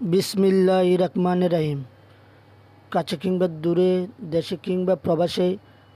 বিসমিল্লাহ রহমান রাহিম কাছে কিংবা দূরে, দেশে কিংবা প্রবাসে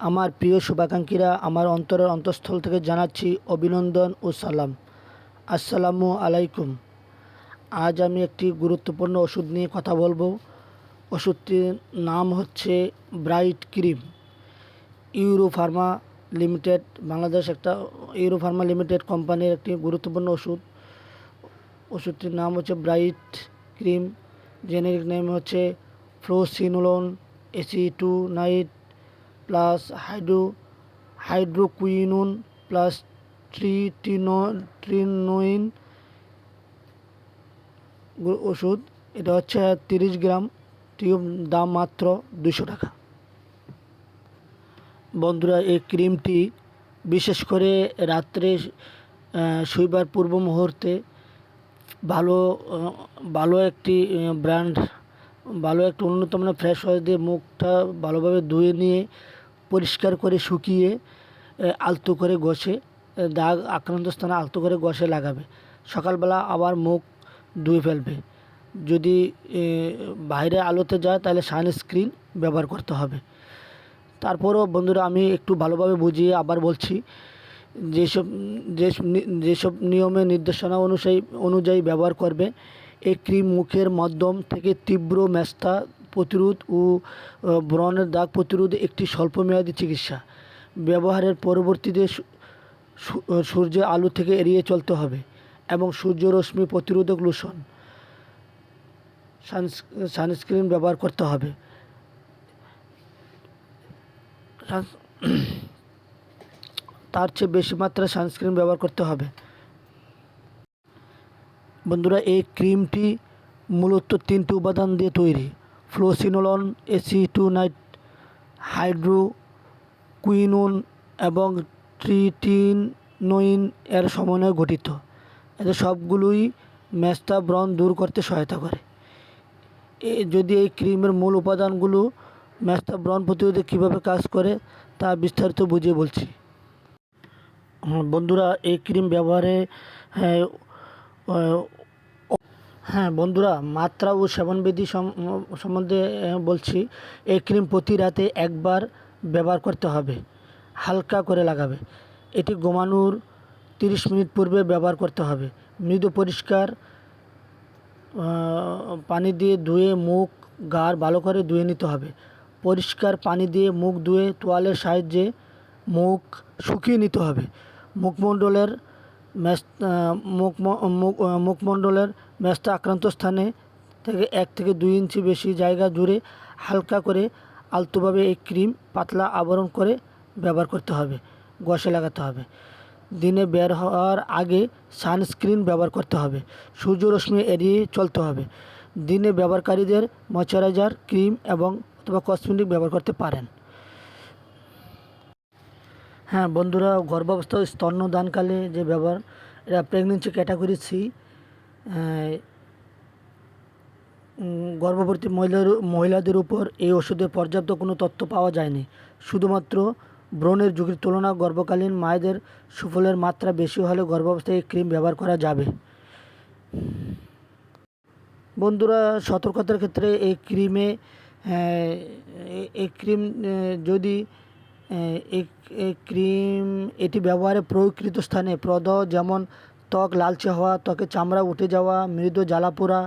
আমার প্রিয় শুভাকাঙ্ক্ষীরা, আমার অন্তরের অন্তঃস্থল থেকে জানাচ্ছি অভিনন্দন ও সালাম। আসসালামু আলাইকুম। আজ আমি একটি গুরুত্বপূর্ণ ওষুধ নিয়ে কথা বলব। ওষুধটির নাম হচ্ছে bright cream. Euro pharma limited, Bangladesh একটা ইউরো ফার্মা লিমিটেড কোম্পানির একটি গুরুত্বপূর্ণ ওষুধ। ওষুধটির নাম হচ্ছে ব্রাইট ক্রিম। জেনেরিক নেম হচ্ছে fluocinolone acetonide plus hydro, hydroquinone plus tretino, tretinoin ওষুধ। এটা হচ্ছে তিরিশ গ্রাম, টিউব দাম মাত্র দুশো টাকা। বন্ধুরা, এই ক্রিমটি বিশেষ করে রাত্রে শোইবার পূর্ব মুহূর্তে ভালো ভালো একটি ব্র্যান্ড ভালো একটা উন্নত মানের ফ্রেশ ওয়াশ দিয়ে মুখটা ভালোভাবে ধুয়ে নিয়ে, পরিষ্কার করে শুকিয়ে আলতো করে ঘষে দাগ আক্রান্ত স্থানে আলতো করে ঘষে লাগাবে। সকালবেলা আবার মুখ ধুয়ে ফেলবে। যদি বাইরে আলোতে যায় তাহলে সানস্ক্রিন ব্যবহার করতে হবে। তারপরও বন্ধুরা আমি একটু ভালোভাবে বুঝিয়ে আবার বলছি যেসব যেসব নিয়মে নির্দেশনা অনুযায়ী অনুযায়ী ব্যবহার করবে এই ক্রিম মুখের মাধ্যম থেকে তীব্র মেস্তা প্রতিরোধ ও ব্রণের দাগ প্রতিরোধ একটি স্বল্পমেয়াদী চিকিৎসা। ব্যবহারের পরবর্তীতে সূর্যের আলো থেকে এড়িয়ে চলতে হবে এবং সূর্যরশ্মি প্রতিরোধক লোশন, সানস- সানস্ক্রিন ব্যবহার করতে হবে। তার চেয়ে বেশি মাত্রায় সানস্ক্রিন ব্যবহার করতে হবে। বন্ধুরা, এই ক্রিমটি মূলত তিনটি উপাদান দিয়ে তৈরি। Fluocinolone acetonide hydroquinone এবং ট্রিটিনোইন এর সমন্বয়ে গঠিত। এদের সবগুলোই মেস্তা ব্রণ দূর করতে সহায়তা করে। এ, যদি এই ক্রিমের মূল উপাদানগুলো মেস্তা ব্রণ প্রতিরোধে কীভাবে কাজ করে, তা বিস্তারিত বুঝিয়ে বলছি। বন্ধুরা এই ক্রিম ব্যবহারে হ্যাঁ, হ্যাঁ বন্ধুরা মাত্রা ও সেবনবিধি সম- সম্বন্ধে বলছি এই ক্রিম প্রতি রাতে একবার ব্যবহার করতে হবে। হালকা করে লাগাবে। এটি ঘুমানোর তিরিশ মিনিট পূর্বে ব্যবহার করতে হবে। মৃদু পরিষ্কার পানি দিয়ে ধুয়ে মুখ গার ভালো করে ধুয়ে নিতে হবে। পরিষ্কার পানি দিয়ে মুখ ধুয়ে তোয়ালের সাহায্যে মুখ শুকিয়ে নিতে হবে। মুখমণ্ডলের মুখমণ্ডলের ম্যাস্তা আক্রান্ত স্থানে থেকে এক থেকে দুই ইঞ্চি বেশি জায়গা জুড়ে হালকা করে আলতোভাবে এই ক্রিম পাতলা আবরণ করে ব্যবহার করতে হবে, গসে লাগাতে হবে। দিনে বের হওয়ার আগে সানস্ক্রিন ব্যবহার করতে হবে সূর্যরশ্মি এড়িয়ে চলতে হবে। দিনে ব্যবহারকারীদের ময়শ্চারাইজার ক্রিম এবং অথবা কসমেটিক ব্যবহার করতে পারেন। হ্যাঁ বন্ধুরা, গর্ভাবস্থা স্তন্যদানকালে যে ব্যবহার এটা প্রেগনেন্সি ক্যাটাগরি সি গর্ভবতী মহিলার, মহিলাদের উপর এই ওষুধে পর্যাপ্ত কোনো তথ্য পাওয়া যায়নি। শুধুমাত্র ব্রণের ঝুঁকির তুলনা গর্ভকালীন মায়েদের সুফলের মাত্রা বেশি হলে গর্ভাবস্থায় এই ক্রিম ব্যবহার করা যাবে। বন্ধুরা, সতর্কতার ক্ষেত্রে এই ক্রিমে এই ক্রিম যদি ক্রিম, এটি ব্যবহারে প্রয়োগকৃত স্থানে প্রদাহ যেমন ত্বক লালচে হওয়া, ত্বকে চামড়া উঠে যাওয়া, মৃদু জ্বালাপোড়া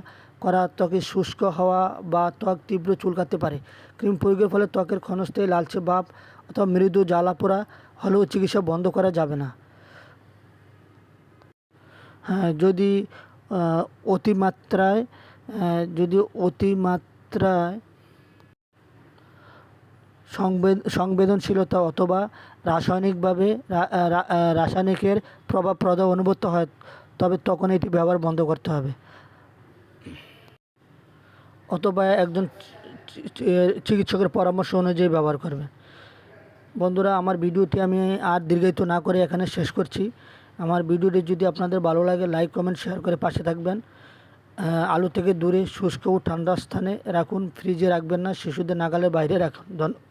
করা, ত্বকে শুষ্ক হওয়া বা ত্বক তীব্র চুলকাতে পারে। ক্রিম প্রয়োগের ফলে ত্বকের ক্ষণস্থায়ী লালচে ভাব অথবা মৃদু জ্বালাপোড়া হলেও চিকিৎসা বন্ধ করা যাবে না। হ্যাঁ যদি অতিমাত্রায় যদি অতিমাত্রায় সংবেদনশীলতা অথবা রাসায়নিকভাবে রাসায়নিকের প্রভাব প্রদাহ অনুভূত হয়, তবে তখন এটি ব্যবহার বন্ধ করতে হবে। অথবা একজন চিকিৎসকের পরামর্শ অনুযায়ী ব্যবহার করবে। বন্ধুরা, আমার ভিডিওটি আমি আর দীর্ঘায়িত না করে এখানে শেষ করছি। আমার ভিডিওটি যদি আপনাদের ভালো লাগে, লাইক, কমেন্ট, শেয়ার করে পাশে থাকবেন। আলো থেকে দূরে, শুষ্ক ও ঠান্ডা স্থানে রাখুন, ফ্রিজে রাখবেন না, শিশুদের নাগালের বাইরে রাখুন। ধন্য-